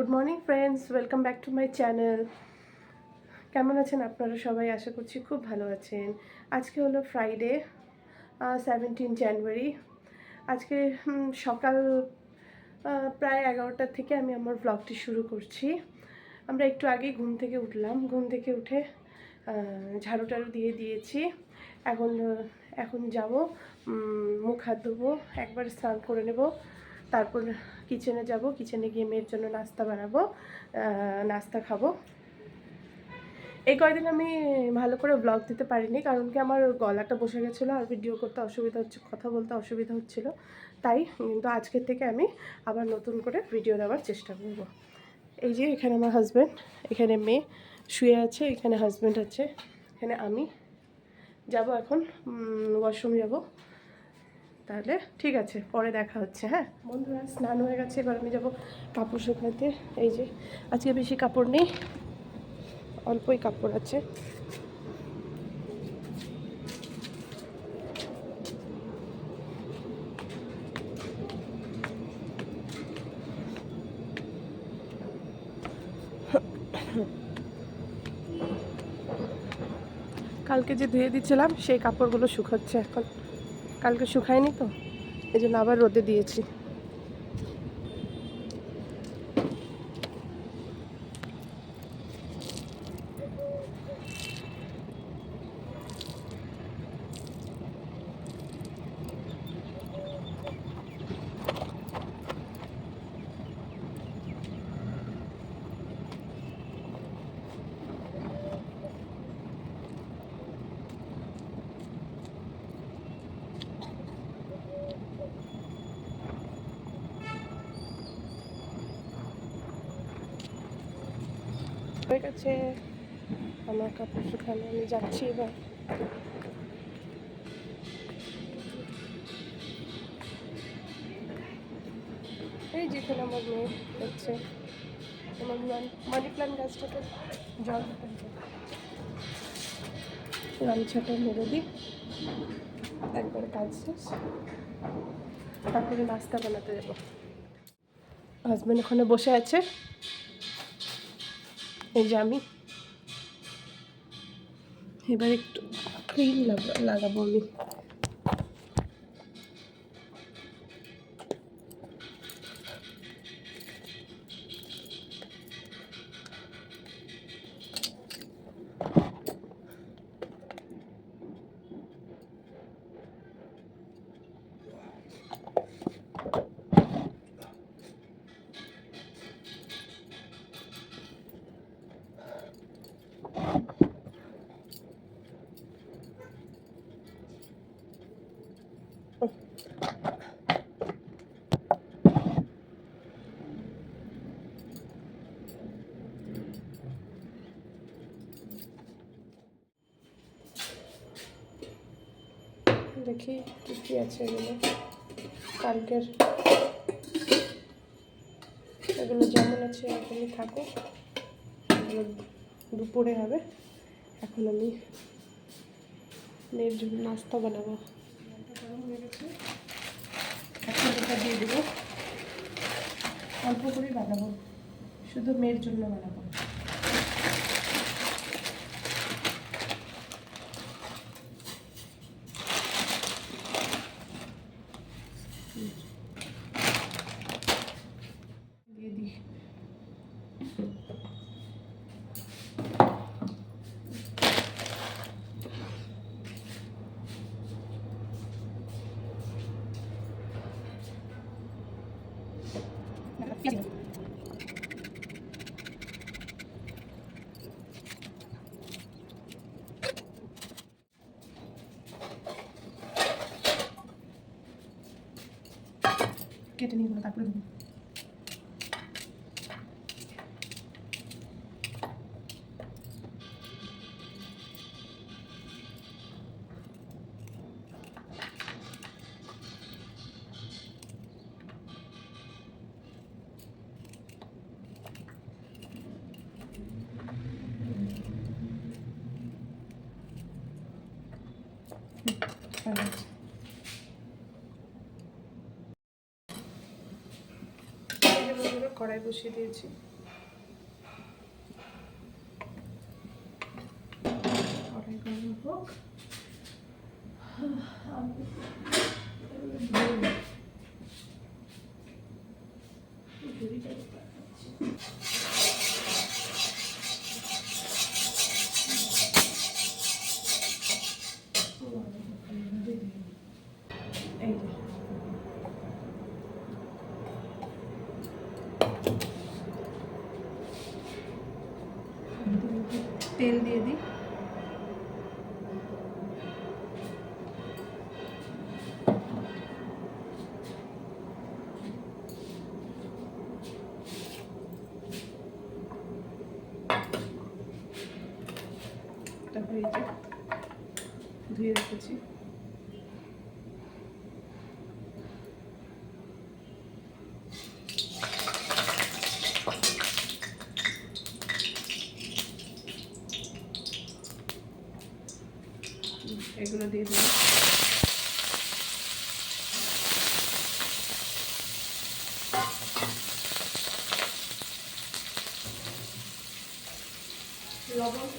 Good morning friends welcome back to my channel কেমন আছেন আপনারা সবাই? আশা করছি খুব ভালো আছেন। আজকে হলো ফ্রাইডে সেভেন্টিন জানুয়ারি আজকে সকাল প্রায় এগারোটার থেকে আমি আমার ব্লগটি শুরু করছি। আমরা একটু আগেই ঘুম থেকে উঠলাম। ঘুম থেকে উঠে ঝাড়ু টাড়ু দিয়ে দিয়েছি। এখন এখন যাব মুখ হাত ধোবো, একবার স্নান করে নেব। তারপর কিচেনে যাব কিচেনে গিয়ে মেয়ের জন্য নাস্তা বানাবো নাস্তা খাব। এই কয়দিন আমি ভালো করে ব্লগ দিতে পারিনি, কারণ কি আমার গলাটা বসে গেছিল আর ভিডিও করতে অসুবিধা হচ্ছে, কথা বলতে অসুবিধা হচ্ছিল। তাই কিন্তু আজকের থেকে আমি আবার নতুন করে ভিডিও দেওয়ার চেষ্টা করব। এই যে এখানে আমার হাজব্যান্ড এখানে মেয়ে শুয়ে আছে, এখানে হাজব্যান্ড আছে, এখানে আমি। যাব এখন ওয়াশরুম যাব। তাহলে ঠিক আছে, পরে দেখা হচ্ছে হ্যাঁ? বন্ধুরা, স্নান হয়ে গেছে, এবার আমি যাব কাপড় শুকাতে। এই যে, আজকে বেশি কাপড় নেই, অল্পই কাপড় আছে। কালকে যে ধুয়ে দিচ্ছিলাম, সেই কাপড়গুলো শুকাচ্ছে এখন। কালকে শুকায়নি তো এই জন্য আবার রোদে দিয়েছি। হয়ে গেছে। আমার কাপড় শুকানো, আমি যাচ্ছি এবার। এই যেখানে আমার মেয়ে হচ্ছে। আমার মানি প্ল্যান্ট গাছটাতে জল গামছাটা মেরে দিই। একবারে কাজ শেষ। তারপরে নাস্তা বানাতে যাব। হাজব্যান্ড ওখানে বসে আছে। এই যে আমি। এবার একটু ক্রিম লাগাবো আমি। দেখি কী কী আছে এগুলো। কালকের এগুলো যেমন আছে এরকমই থাকুক। এগুলো দুপুরে হবে। এখন আমি মেয়ের জন্য নাস্তা বানাবো। এখন দিয়ে দেবো। অল্প করেই বানাবো। শুধু মেয়ের জন্য বানাবো দিয়ে দিই কেটে নিয়ে তারপরে দেবো হয়ে গেছে। এই যে বন্ধুরা কড়াই বসিয়ে দিয়েছি। কড়াই গরম এই যে তেল দিয়ে দিই। ধুয়ে রেখেছি। এগুলো দিয়ে দিই লবণ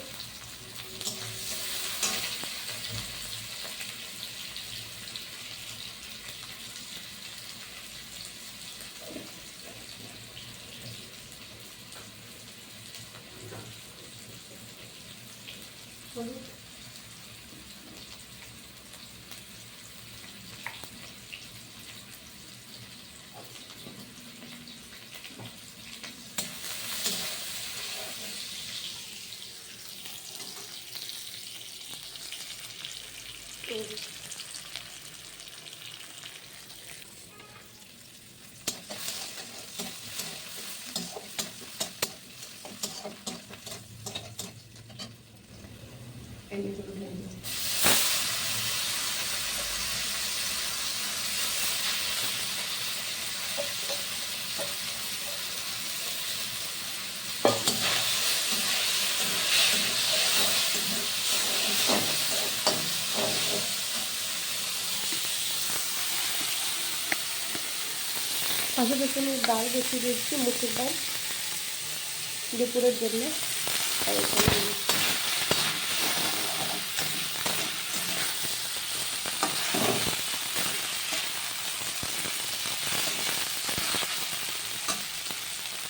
এই যে এগুলো দিয়ে দিচ্ছি। পাশাপাশি আমি ডাল বসিয়ে দিচ্ছি মুসুর ডাল দুপুরের জন্য আর এখানে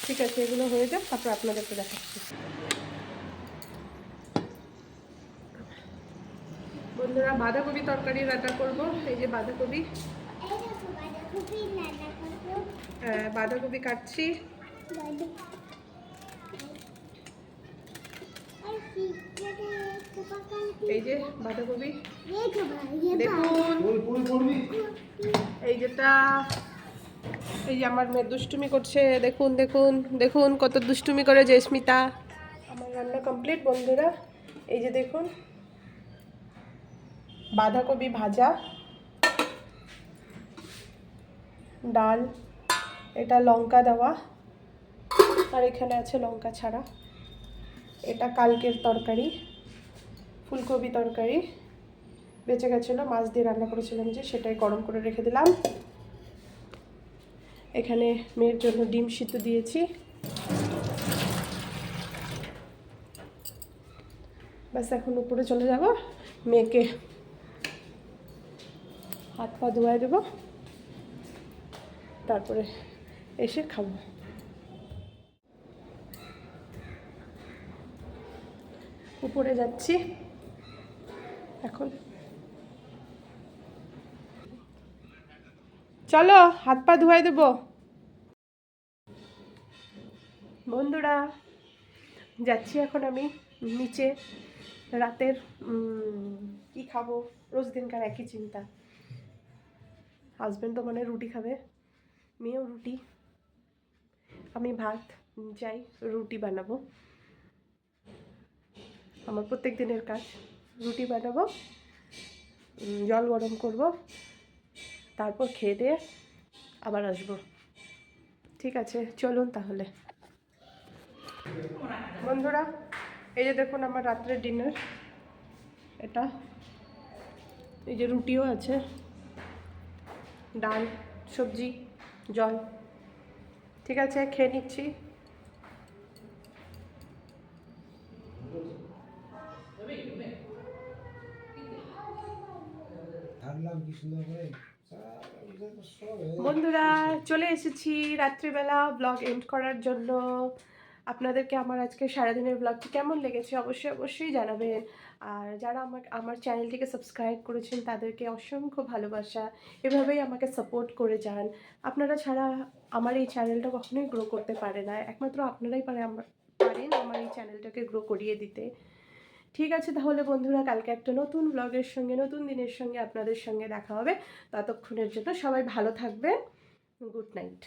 ঠিক আছে এগুলো হয়ে যাক তারপর আপনাদেরকে দেখাচ্ছি। বন্ধুরা বাঁধাকপি তরকারি রান্না করব। এই যে বাঁধাকপি। হ্যাঁ, বাঁধাকপি কাটছি। এই যে বাঁধাকপি। দেখুন। এই যেটা এই যে আমার মেয়ে দুষ্টুমি করছে, দেখুন দেখুন দেখুন কত দুষ্টুমি করে জেস্মিতা আমার রান্না কমপ্লিট বন্ধুরা। এই যে দেখুন, বাঁধাকপি ভাজা, ডাল, এটা লঙ্কা দেওয়া, আর এখানে আছে লঙ্কা ছাড়া। এটা কালকের তরকারি, ফুলকপি তরকারি। বেঁচে গেছিল, মাছ দিয়ে রান্না করেছিলাম যে, সেটাই গরম করে রেখে দিলাম। এখানে মেয়ের জন্য ডিম সিদ্ধ দিয়েছি। ব্যাস, এখন উপরে চলে যাব। মেয়েকে হাত পা ধোয়াই দেবো। তারপরে এসে খাব। উপরে যাচ্ছি। এখন চলো, হাত পা ধোয়াই দেবো। বন্ধুরা, যাচ্ছি এখন আমি নিচে রাতের কি খাব? রোজ দিনকার একই চিন্তা। হাজব্যান্ড তো মানে রুটি খাবে, মেয়েও রুটি। আমি ভাত যাই রুটি বানাবো। আমার প্রত্যেক দিনের কাজ, রুটি বানাবো জল গরম করব, তারপর খেয়ে দিয়ে আবার আসব। ঠিক আছে, চলুন তাহলে। বন্ধুরা, এই যে দেখুন আমার রাত্রের ডিনার এটা, এই যে রুটিও আছে, ডাল, সবজি, জল। ঠিক আছে, খেয়ে নিচ্ছি। বন্ধুরা, চলে এসেছি রাত্রিবেলা ব্লগ এন্ড করার জন্য। আপনাদেরকে আমার আজকে সারাদিনের ব্লগটি কেমন লেগেছে অবশ্যই অবশ্যই জানাবেন। আর যারা আমার আমার চ্যানেলটিকে সাবস্ক্রাইব করেছেন, তাদেরকে অসংখ্য ভালোবাসা। এভাবেই আমাকে সাপোর্ট করে যান। আপনারা ছাড়া আমার এই চ্যানেলটা কখনোই গ্রো করতে পারে না। একমাত্র আপনারাই পারে আমার পারেন আমার এই চ্যানেলটাকে গ্রো করিয়ে দিতে। ঠিক আছে তাহলে বন্ধুরা, কালকে একটা নতুন ব্লগের সঙ্গে, নতুন দিনের সঙ্গে আপনাদের সঙ্গে দেখা হবে। ততক্ষণের জন্য সবাই ভালো থাকবেন। Good night.